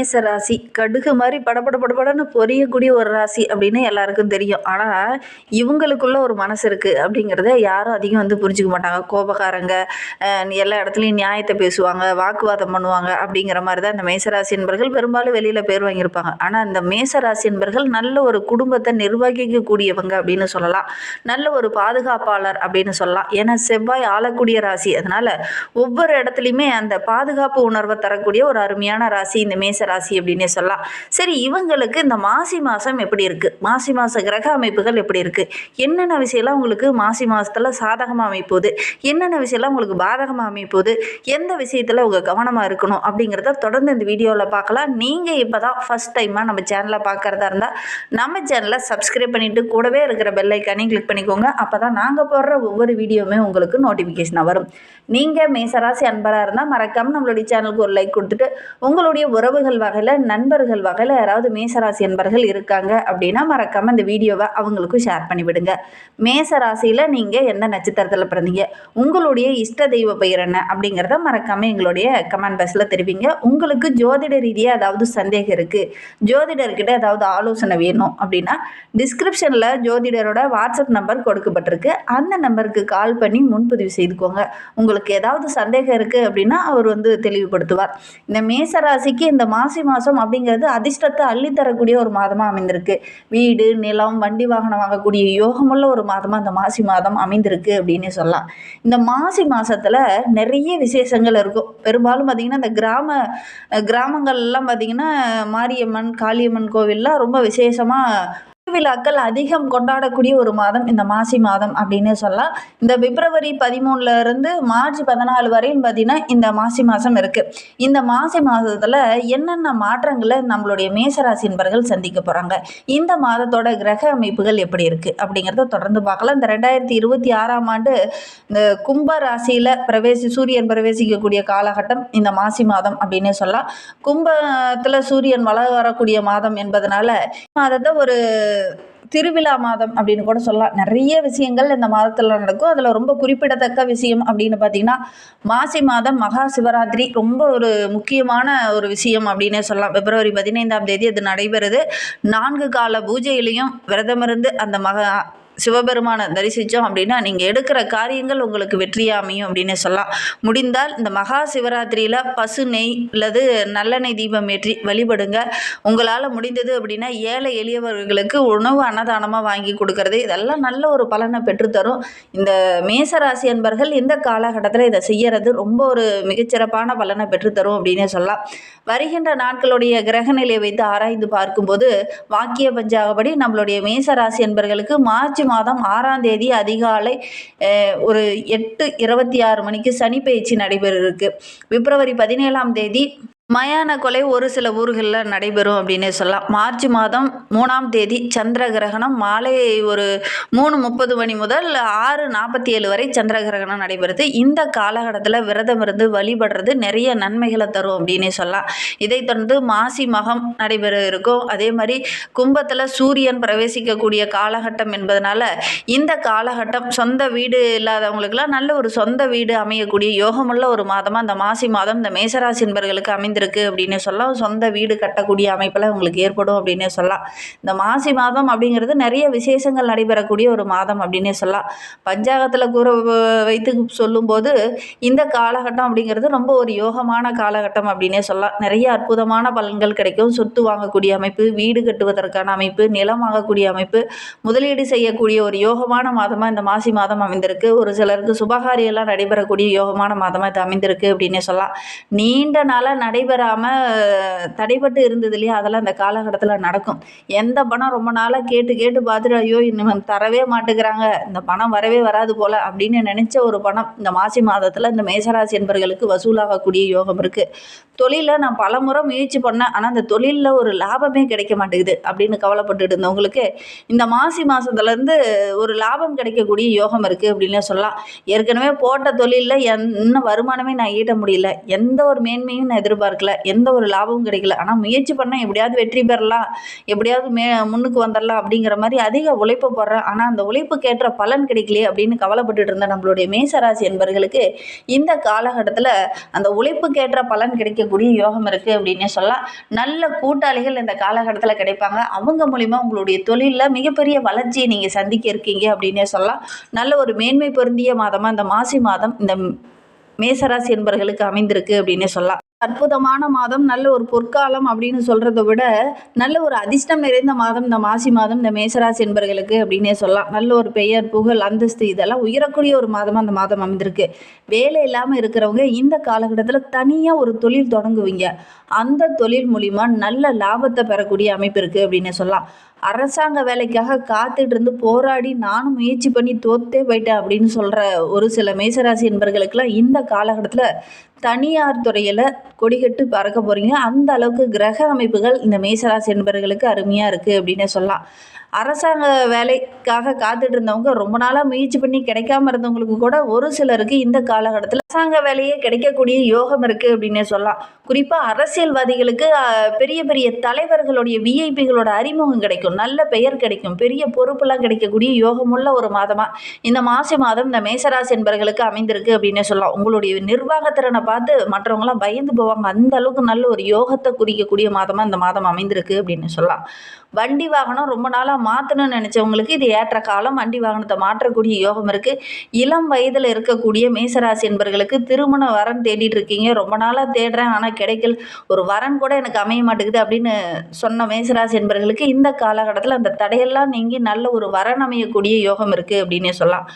மேச ராசி. கடுகு மாதிரி படபட படபடன்னு பொரியக்கூடிய ஒரு ராசி அப்படின்னு எல்லாருக்கும் தெரியும். ஆனால் இவங்களுக்குள்ள ஒரு மனசு இருக்குது அப்படிங்கிறத யாரும் அதிகம் வந்து புரிஞ்சுக்க மாட்டாங்க. கோபக்காரங்க எல்லா இடத்துலையும் நியாயத்தை பேசுவாங்க வாக்குவாதம் பண்ணுவாங்க அப்படிங்கிற மாதிரி தான் இந்த மேசராசி என்பர்கள் பெரும்பாலும் வெளியில் பேர் வாங்கியிருப்பாங்க. ஆனால் இந்த மேசராசி என்பர்கள் நல்ல ஒரு குடும்பத்தை நிர்வகிக்கக்கூடியவங்க அப்படின்னு சொல்லலாம். நல்ல ஒரு பாதுகாப்பாளர் அப்படின்னு சொல்லலாம். ஏன்னா செவ்வாய் ஆளக்கூடிய ராசி. அதனால் ஒவ்வொரு இடத்துலையுமே அந்த பாதுகாப்பு உணர்வை தரக்கூடிய ஒரு அருமையான ராசி இந்த மேச ராசி அப்படின்னே சொல்லலாம். சரி இவங்களுக்கு இந்த மாசி மாதம் எப்படி இருக்குது மாசி மாத கிரக அமைப்புகள் எப்படி இருக்குது என்னென்ன விஷயம்லாம் உங்களுக்கு மாசி மாதத்தில் சாதகமாக அமைப்போகுது என்னென்ன விஷயம்லாம் உங்களுக்கு பாதகமாக அமைப்போகுது எந்த விஷயத்தில் உங்கள் கவனமாக இருக்கணும்? அப்படிங்கிறத தொடர்ந்து இந்த வீடியோவில் பார்க்கலாம். நீங்கள் இப்போ தான் ஃபஸ்ட் டைமாக நம்ம சேனலை பார்க்குறதா இருந்தால் நம்ம சேனலை சப்ஸ்கிரைப் பண்ணிவிட்டு கூடவே இருக்கிற பெல் கிளிக் பண்ணிக்கோங்க. அப்போ தான் நாங்கள் போடுற ஒவ்வொரு வீடியோவுமே உங்களுக்கு நோட்டிஃபிகேஷனாக வரும். நீங்கள் மேசராசி அன்பராக இருந்தால் மறக்காமல் நம்மளுடைய சேனலுக்கு ஒரு லைக் கொடுத்துட்டு உங்களுடைய உறவுகள் வகையில் நண்பர்கள் வகையில் யாராவது மேசராசி நண்பர்கள் இருக்காங்க அப்படின்னா மறக்காமல் இந்த வீடியோவை அவங்களுக்கும் ஷேர் பண்ணி விடுங்க மேச ராசியில் நீங்கள் எந்த நட்சத்திரத்தில் பிறந்தீங்க? உங்களுடைய இஷ்ட தெய்வ பெயர் என்ன? அப்படிங்கிறத மறக்காமல் எங்களுடைய கமெண்ட் பாக்ஸில் தெரிவிங்க. உங்களுக்கு ஜோதிட ரீதியாக ஏதாவது சந்தேகம் இருக்குது ஜோதிடர்கிட்ட ஏதாவது ஆலோசனை வேணும் அப்படின்னா டிஸ்கிரிப்ஷனில் ஜோதிடரோட வாட்ஸ்அப் நம்பர் கொடுக்கப்பட்டிருக்கு. அந்த நம்பருக்கு கால் பண்ணி முன்பதிவு செய்துக்கோங்க. உங்களுக்கு ஏதாவது சந்தேகம் இருக்குது அப்படின்னா அவர் வந்து தெளிவுபடுத்துவார். இந்த மேச ராசிக்கு இந்த மாசி மாதம் அப்படிங்கிறது அதிர்ஷ்டத்தை அள்ளித்தரக்கூடிய ஒரு மாதமாக அமைந்திருக்கு. வீடு நிலம் வண்டி வாகனம் வாங்கக்கூடிய யோகமுள்ள ஒரு மாதமாக இந்த மாசி மாதம் அமைந்திருக்கு அப்படின்னு சொல்லலாம். இந்த மாசி மாதத்தில் நிறைய விசேஷங்கள் இருக்கும். பெரும்பாலும் பார்த்திங்கன்னா இந்த கிராம கிராமங்கள்லாம் பார்த்திங்கன்னா மாரியம்மன் காளியம்மன் கோவில்லாம் ரொம்ப விசேஷமாக திருவிழாக்கள் அதிகம் கொண்டாடக்கூடிய ஒரு மாதம் இந்த மாசி மாதம் அப்படின்னு சொல்லலாம். இந்த பிப்ரவரி பதிமூணுல இருந்து மார்ச் பதினாலு வரையும் பார்த்தீங்கன்னா இந்த மாசி மாதம் இருக்குது இந்த மாசி மாதத்தில் என்னென்ன மாற்றங்களை நம்மளுடைய மேசராசி என்பர்கள் சந்திக்க போகிறாங்க இந்த மாதத்தோட கிரக அமைப்புகள் எப்படி இருக்குது அப்படிங்கிறத தொடர்ந்து பார்க்கலாம். இந்த ரெண்டாயிரத்தி இருபத்தி ஆறாம் ஆண்டு இந்த கும்ப ராசியில் பிரவேசி சூரியன் பிரவேசிக்கக்கூடிய காலகட்டம் இந்த மாசி மாதம் அப்படின்னு சொல்லலாம். கும்பத்தில் சூரியன் வள வரக்கூடிய மாதம் என்பதனால மாதத்தை ஒரு திருவிழா மாதம் அப்படின்னு கூட சொல்லலாம். நிறைய விஷயங்கள் இந்த மாதத்தில் நடக்கும். அதில் ரொம்ப குறிப்பிடத்தக்க விஷயம் அப்படின்னு பார்த்தீங்கன்னா மாசி மாதம் மகா சிவராத்திரி ரொம்ப ஒரு முக்கியமான ஒரு விஷயம் அப்படின்னே சொல்லலாம். பிப்ரவரி பதினைந்தாம் தேதி அது நடைபெறுது. நான்கு கால பூஜையிலையும் விரதமிருந்து அந்த மகா சிவபெருமானை தரிசித்தோம் அப்படின்னா நீங்கள் எடுக்கிற காரியங்கள் உங்களுக்கு வெற்றியாக அமையும் அப்படின்னு சொல்லலாம். முடிந்தால் இந்த மகா சிவராத்திரியில் பசு நெய் அல்லது நல்லெண்ணெய் தீபம் ஏற்றி வழிபடுங்க. உங்களால் முடிந்தது அப்படின்னா ஏழை எளியவர்களுக்கு உணவு அன்னதானமாக வாங்கி கொடுக்கறது. இதெல்லாம் நல்ல ஒரு பலனை பெற்றுத்தரும். இந்த மேசராசி அன்பர்கள் இந்த காலகட்டத்தில் இதை செய்யறது ரொம்ப ஒரு மிகச்சிறப்பான பலனை பெற்றுத்தரும் அப்படின்னே சொல்லலாம். வருகின்ற நாட்களுடைய கிரக நிலையை வைத்து ஆராய்ந்து பார்க்கும்போது வாக்கிய பஞ்சாகபடி நம்மளுடைய மேசராசி என்பர்களுக்கு மார்ச் மாதம் ஆறாம் தேதி அதிகாலை ஒரு எட்டு இருபத்தி ஆறு மணிக்கு சனி பயிற்சி நடைபெற இருக்கு பிப்ரவரி பதினேழாம் தேதி மயான கொலை ஒரு சில ஊர்களில் நடைபெறும் அப்படின்னு சொல்லலாம். மார்ச் மாதம் மூணாம் தேதி சந்திர கிரகணம் மாலை ஒரு மூணு முப்பது மணி முதல் ஆறு நாற்பத்தி ஏழு வரை சந்திர கிரகணம் நடைபெறுது. இந்த காலகட்டத்தில் விரதம் இருந்து வழிபடுறது நிறைய நன்மைகளை தரும் அப்படின்னு சொல்லலாம். இதைத் தொடர்ந்து மாசி மகம் நடைபெற இருக்கும் அதே மாதிரி கும்பத்தில் சூரியன் பிரவேசிக்கக்கூடிய காலகட்டம் என்பதனால இந்த காலகட்டம் சொந்த வீடு இல்லாதவங்களுக்கெல்லாம் நல்ல ஒரு சொந்த வீடு அமையக்கூடிய யோகமுள்ள ஒரு மாதமாக அந்த மாசி மாதம் இந்த மேசராசி என்பர்களுக்கு அமைந்திருக்கு அப்படின்னு சொல்லலாம் சொந்த வீடு கட்டக்கூடிய அமைப்பில் உங்களுக்கு ஏற்படும் அப்படின்னே சொல்லலாம் இந்த மாசி மாதம் அப்படிங்கிறது நிறைய விசேஷங்கள் நடைபெறக்கூடிய ஒரு மாதம் அப்படின்னே சொல்லலாம் பஞ்சாங்கத்தில் கூற வைத்து சொல்லும்போது இந்த காலகட்டம் அப்படிங்கிறது ரொம்ப ஒரு யோகமான காலகட்டம் அப்படின்னே சொல்லலாம் நிறைய அற்புதமான பலன்கள் கிடைக்கும். சொத்து வாங்கக்கூடிய அமைப்பு வீடு கட்டுவதற்கான அமைப்பு நிலம் வாங்கக்கூடிய அமைப்பு முதலீடு செய்யக்கூடிய ஒரு யோகமான மாதமாக இந்த மாசி மாதம் அமைந்திருக்கு. ஒரு சிலருக்கு சுபகாரியெல்லாம் நடைபெறக்கூடிய யோகமான மாதமாக இது அமைந்திருக்கு அப்படின்னே சொல்லலாம் நீண்ட நாளாக நடைபெறாமல் தடைபட்டு இருந்தது இல்லையா? அதெல்லாம் இந்த காலகட்டத்தில் நடக்கும். எந்த பணம் ரொம்ப நாளாக கேட்டு கேட்டு பார்த்துட்டு ஐயோ இன்னும் தரவே மாட்டேங்கிறாங்க. இந்த பணம் வரவே வராது போல் அப்படின்னு நினச்ச ஒரு பணம் இந்த மாசி மாதத்தில் இந்த மேசராசி என்பர்களுக்கு வசூலாகக்கூடிய யோகம் இருக்குது தொழிலில் நான் பல முறை முயற்சி பண்ணேன். ஆனால் அந்த தொழிலில் ஒரு லாபமே கிடைக்க மாட்டேங்குது அப்படின்னு கவலைப்பட்டுட்டு இருந்தவங்களுக்கு இந்த மாசி மாதத்துலேருந்து ஒரு லாபம் கிடைக்கக்கூடிய யோகம் இருக்குது அப்படின்னு சொல்லலாம். ஏற்கனவே போட்ட தொழிலில் என்ன வருமானமே நான் ஈட்ட முடியல. எந்த ஒரு மேன்மையும் நான் எதிர்பார்க்க எதிர்பார்க்கல எந்த ஒரு லாபமும் கிடைக்கல. ஆனால் முயற்சி பண்ணால் எப்படியாவது வெற்றி பெறலாம் எப்படியாவது மே முன்னுக்கு வந்துடலாம் அப்படிங்கிற மாதிரி அதிக உழைப்பு போடுறேன் ஆனால் அந்த உழைப்புக்கேற்ற பலன் கிடைக்கலையே அப்படின்னு கவலைப்பட்டுட்டு இருந்த நம்மளுடைய மேசராசி என்பர்களுக்கு இந்த காலகட்டத்தில் அந்த உழைப்புக்கேற்ற பலன் கிடைக்கக்கூடிய யோகம் இருக்குது அப்படின்னே சொல்லலாம். நல்ல கூட்டாளிகள் இந்த காலகட்டத்தில் கிடைப்பாங்க. அவங்க மூலிமா உங்களுடைய தொழிலில் மிகப்பெரிய வளர்ச்சியை நீங்கள் சந்திக்க இருக்கீங்க அப்படின்னே சொல்லலாம். நல்ல ஒரு மேன்மை பொருந்திய மாதமாக இந்த மாசி மாதம் இந்த மேசராசி என்பர்களுக்கு அமைந்திருக்கு அப்படின்னே சொல்லலாம். அற்புதமான மாதம் நல்ல ஒரு பொற்காலம் அப்படின்னு சொல்கிறத விட நல்ல ஒரு அதிர்ஷ்டம் நிறைந்த மாதம் இந்த மாசி மாதம் இந்த மேசராசி என்பர்களுக்கு அப்படின்னே சொல்லலாம். நல்ல ஒரு பெயர் புகழ் அந்தஸ்து இதெல்லாம் உயரக்கூடிய ஒரு மாதமாக அந்த மாதம் அமைந்திருக்கு. வேலை இல்லாமல் இருக்கிறவங்க இந்த காலகட்டத்தில் தனியாக ஒரு தொழில் தொடங்குவீங்க. அந்த தொழில் மூலிமா நல்ல லாபத்தை பெறக்கூடிய அமைப்பு இருக்குது அப்படின்னு சொல்லலாம். அரசாங்க வேலைக்காக காத்துட்டு இருந்து போராடி நானும் முயற்சி பண்ணி தோத்தே போயிட்டேன் அப்படின்னு சொல்கிற ஒரு சில மேசராசி என்பர்களுக்கெல்லாம் இந்த காலகட்டத்தில் தனியார் துறையில் கொடிகட்டு பறக்க போகிறீங்க அந்த அளவுக்கு கிரக அமைப்புகள் இந்த மேசராசி என்பர்களுக்கு அருமையாக இருக்குது அப்படின்னு சொல்லலாம். அரசாங்க வேலைக்காக காத்துட்டு இருந்தவங்க ரொம்ப நாளாக முயற்சி பண்ணி கிடைக்காம இருந்தவங்களுக்கு கூட ஒரு சிலருக்கு இந்த காலகட்டத்தில் அரசாங்க வேலையே கிடைக்கக்கூடிய யோகம் இருக்குது அப்படின்னே சொல்லலாம். குறிப்பாக அரசியல்வாதிகளுக்கு பெரிய பெரிய தலைவர்களுடைய விஐபிகளோட அறிமுகம் கிடைக்கும் நல்ல பெயர் கிடைக்கும். பெரிய பொறுப்பெல்லாம் கிடைக்கக்கூடிய யோகமுள்ள ஒரு மாதமாக இந்த மாசி மாதம் இந்த மேசராசி என்பர்களுக்கு அமைந்திருக்கு அப்படின்னே சொல்லலாம். உங்களுடைய நிர்வாகத்திறனை பார்த்து மற்றவங்களாம் பயந்து போவாங்க. அந்த அளவுக்கு நல்ல ஒரு யோகத்தை குறிக்கக்கூடிய மாதமாக இந்த மாதம் அமைந்திருக்கு அப்படின்னு சொல்லலாம். வண்டி வாகனம் ரொம்ப நாளாக மாற்றணும்னு நினச்சவங்களுக்கு இது ஏற்ற காலம். வண்டி வாகனத்தை மாற்றக்கூடிய யோகம் இருக்குது இளம் வயதில் இருக்கக்கூடிய மேசராசி என்பர்களுக்கு திருமண வரன் தேடிட்டு இருக்கீங்க. ரொம்ப நாளாக தேடுறேன். ஆனால் கிடைக்கல. ஒரு வரன் கூட எனக்கு அமைய மாட்டேங்குது அப்படின்னு சொன்ன மேசராசி என்பர்களுக்கு இந்த கால காலகட்டத்தில் அந்த தடையெல்லாம் நீங்கி நல்ல ஒரு வரன் அமையக்கூடிய யோகம் இருக்குது அப்படின்னே சொல்லலாம்.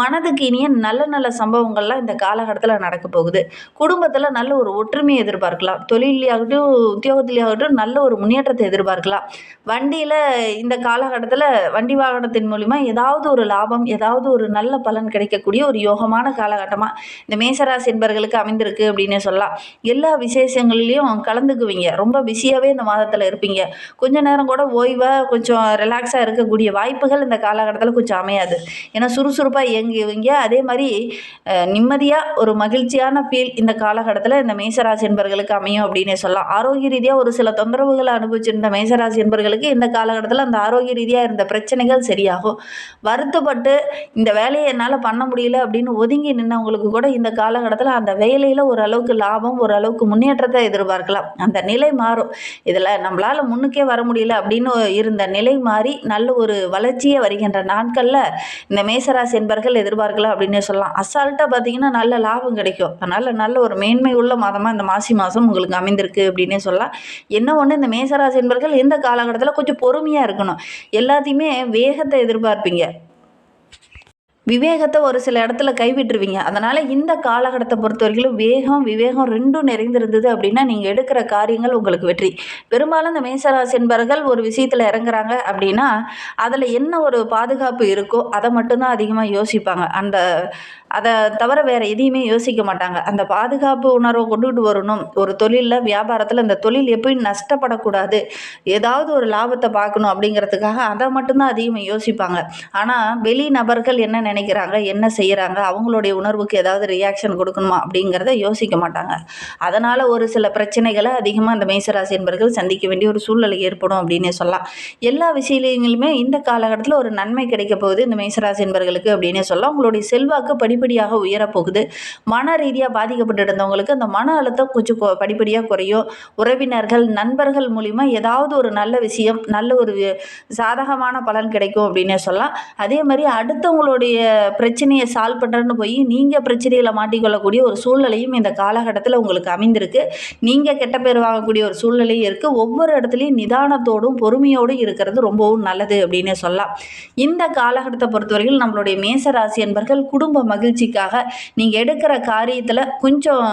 மனதுக்கு இனிய நல்ல நல்ல சம்பவங்கள்லாம் இந்த காலகட்டத்தில் நடக்க போகுது. குடும்பத்தில் நல்ல ஒரு ஒற்றுமையை எதிர்பார்க்கலாம். தொழிலையாகட்டும் உத்தியோகத்திலேயாகட்டும் நல்ல ஒரு முன்னேற்றத்தை எதிர்பார்க்கலாம். வண்டியில் இந்த காலகட்டத்தில் வண்டி வாகனத்தின் மூலிமா ஏதாவது ஒரு லாபம் ஏதாவது ஒரு நல்ல பலன் கிடைக்கக்கூடிய ஒரு யோகமான காலகட்டமாக இந்த மேசராசி என்பர்களுக்கு அமைந்திருக்கு அப்படின்னு சொல்லலாம். எல்லா விசேஷங்கள்லேயும் கலந்துக்குவீங்க. ரொம்ப பிஸியாகவே இந்த மாதத்தில் இருப்பீங்க. கொஞ்ச நேரம் கூட ஓய்வாக கொஞ்சம் ரிலாக்ஸாக இருக்கக்கூடிய வாய்ப்புகள் இந்த காலகட்டத்தில் கொஞ்சம் அமையாது. ஏன்னா சுறுசுறுப்பாக இயங்குவீங்க. அதே மாதிரி நிம்மதியாக ஒரு மகிழ்ச்சியான ஃபீல் இந்த காலகட்டத்தில் இந்த மேசராசி என்பர்களுக்கு அமையும் அப்படின்னே சொல்லலாம். ஆரோக்கிய ரீதியாக ஒரு சில தொந்தரவுகளை அனுபவிச்சிருந்த மேசராசி என்பர்களுக்கு இந்த காலகட்டத்தில் அந்த ஆரோக்கிய ரீதியாக இருந்த பிரச்சனைகள் சரியாகும். வருத்தப்பட்டு இந்த வேலையை என்னால் பண்ண முடியல அப்படின்னு ஒதுங்கி நின்னவங்களுக்கு கூட இந்த காலகட்டத்தில் அந்த வேலையில் ஓரளவுக்கு லாபம் ஓரளவுக்கு முன்னேற்றத்தை எதிர்பார்க்கலாம். அந்த நிலை மாறும். இதில் நம்மளால் முன்னுக்கே வர முடியல அப்படின்னு இருந்த நிலை மாறி நல்ல ஒரு வளர்ச்சியே வருகின்ற நாட்களில் இந்த மேசராசி என்பர்கள் எதிர்பார்க்கலாம் அப்படின்னு சொல்லலாம். அசால்ட்டாக பார்த்தீங்கன்னா நல்ல லாபம் கிடைக்கும். அதனால் நல்ல ஒரு மேன்மை உள்ள மாதமாக இந்த மாசி மாதம் உங்களுக்கு அமைந்திருக்கு அப்படின்னே சொல்லலாம். என்ன ஒன்று இந்த மேசராசி என்பர்கள் இந்த காலகட்டத்தில் கொஞ்சம் பொறுமையாக இருக்கணும். எல்லாத்தையுமே வேகத்தை எதிர்பார்ப்பீங்க. விவேகத்தை ஒரு சில இடத்துல கைவிட்டுருவீங்க. அதனால் இந்த காலகட்டத்தை பொறுத்த வரைக்கும் வேகம் விவேகம் ரெண்டும் நிறைந்திருந்தது அப்படின்னா நீங்கள் எடுக்கிற காரியங்கள் உங்களுக்கு வெற்றி. பெரும்பாலும் இந்த மேசராசி என்பர்கள் ஒரு விஷயத்தில் இறங்குறாங்க அப்படின்னா அதில் என்ன ஒரு பாதுகாப்பு இருக்கோ அதை மட்டும்தான் அதிகமாக யோசிப்பாங்க. அந்த அதை தவிர வேறு எதையுமே யோசிக்க மாட்டாங்க. அந்த பாதுகாப்பு உணர்வை கொண்டுகிட்டு வரணும். ஒரு தொழிலில் வியாபாரத்தில் இந்த தொழில் எப்பயும் நஷ்டப்படக்கூடாது. ஏதாவது ஒரு லாபத்தை பார்க்கணும் அப்படிங்கிறதுக்காக அதை மட்டும்தான் அதிகமாக யோசிப்பாங்க. ஆனால் வெளி நபர்கள் என்ன நினைக்கிறாங்க என்ன செய்கிறாங்க அவங்களுடைய உணர்வுக்கு ஏதாவது ரியாக்ஷன் கொடுக்கணுமா அப்படிங்கிறத யோசிக்க மாட்டாங்க. அதனால் ஒரு சில பிரச்சனைகளை அதிகமாக அந்த மேசராசி என்பர்கள் சந்திக்க வேண்டிய ஒரு சூழ்நிலை ஏற்படும் அப்படின்னே சொல்லலாம். எல்லா விஷயங்களுமே இந்த காலகட்டத்தில் ஒரு நன்மை கிடைக்க போகுது இந்த மேசராசி என்பர்களுக்கு அப்படின்னே சொல்லலாம். உங்களுடைய செல்வாக்கு படிப்படியாக உயரப்போகுது. மன ரீதியாக பாதிக்கப்பட்டு இருந்தவங்களுக்கு அந்த மன அழுத்தம் கொஞ்சம் படிப்படியாக குறையும். உறவினர்கள் நண்பர்கள் மூலிமா ஏதாவது ஒரு நல்ல விஷயம் நல்ல ஒரு சாதகமான பலன் கிடைக்கும் அப்படின்னே சொல்லலாம். அதே மாதிரி அடுத்தவங்களுடைய பிரச்சனையை சால்வ் பண்ணுறேன்னு போய் நீங்கள் பிரச்சனைகளை மாட்டிக்கொள்ளக்கூடிய ஒரு சூழ்நிலையும் இந்த காலகட்டத்தில் உங்களுக்கு அமைந்திருக்கு. நீங்கள் கெட்ட பேர் வாங்கக்கூடிய ஒரு சூழ்நிலையும் இருக்குது ஒவ்வொரு இடத்துலையும் நிதானத்தோடும் பொறுமையோடும் இருக்கிறது ரொம்பவும் நல்லது அப்படின்னே சொல்லலாம். இந்த காலகட்டத்தை பொறுத்தவரையில் நம்மளுடைய மேசராசி என்பர்கள் குடும்ப மகிழ்ச்சிக்காக நீங்கள் எடுக்கிற காரியத்தில் கொஞ்சம்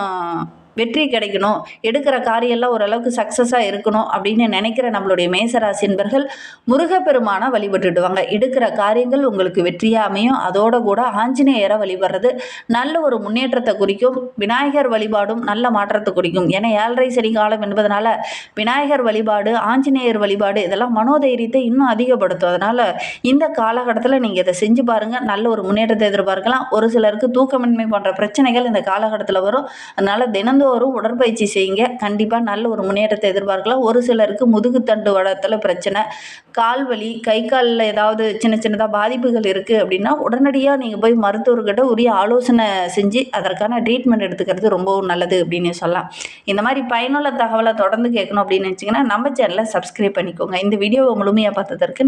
வெற்றி கிடைக்கணும். எடுக்கிற காரியெல்லாம் ஓரளவுக்கு சக்ஸஸாக இருக்கணும் அப்படின்னு நினைக்கிற நம்மளுடைய மேசராசி என்பர்கள் முருகப்பெருமானை வழிபட்டுடுவாங்க. எடுக்கிற காரியங்கள் உங்களுக்கு வெற்றியாக அமையும். அதோட கூட ஆஞ்சநேயரை வழிபடுறது நல்ல ஒரு முன்னேற்றத்தை குறிக்கும். விநாயகர் வழிபாடும் நல்ல மாற்றத்தை குறிக்கும். ஏன்னா ஏழரை சனி காலம் என்பதனால விநாயகர் வழிபாடு ஆஞ்சநேயர் வழிபாடு இதெல்லாம் மனோதைரியத்தை இன்னும் அதிகப்படுத்தும். அதனால் இந்த காலகட்டத்தில் நீங்கள் இதை செஞ்சு பாருங்கள் நல்ல ஒரு முன்னேற்றத்தை எதிர்பார்க்கலாம். ஒரு சிலருக்கு தூக்கமின்மை போன்ற பிரச்சனைகள் இந்த காலகட்டத்தில் வரும். அதனால் தினந்தோறும் தினந்தோறும் உடற்பயிற்சி செய்யுங்க. கண்டிப்பாக நல்ல ஒரு முன்னேற்றத்தை எதிர்பார்க்கலாம். ஒரு சிலருக்கு முதுகுத்தண்டு வடத்தில் பிரச்சனை கால் வலி கை காலில் ஏதாவது சின்ன சின்னதாக பாதிப்புகள் இருக்குது அப்படின்னா உடனடியாக நீங்கள் போய் மருத்துவர்கிட்ட உரிய ஆலோசனை செஞ்சு அதற்கான ட்ரீட்மெண்ட் எடுத்துக்கிறது ரொம்பவும் நல்லது அப்படின்னு சொல்லலாம். இந்த மாதிரி பயனுள்ள தகவலை தொடர்ந்து கேட்கணும் அப்படின்னு நினச்சிங்கன்னா நம்ம சேனலை சப்ஸ்கிரைப் பண்ணிக்கோங்க. இந்த வீடியோவை முழுமையாக பார்த்ததற்கு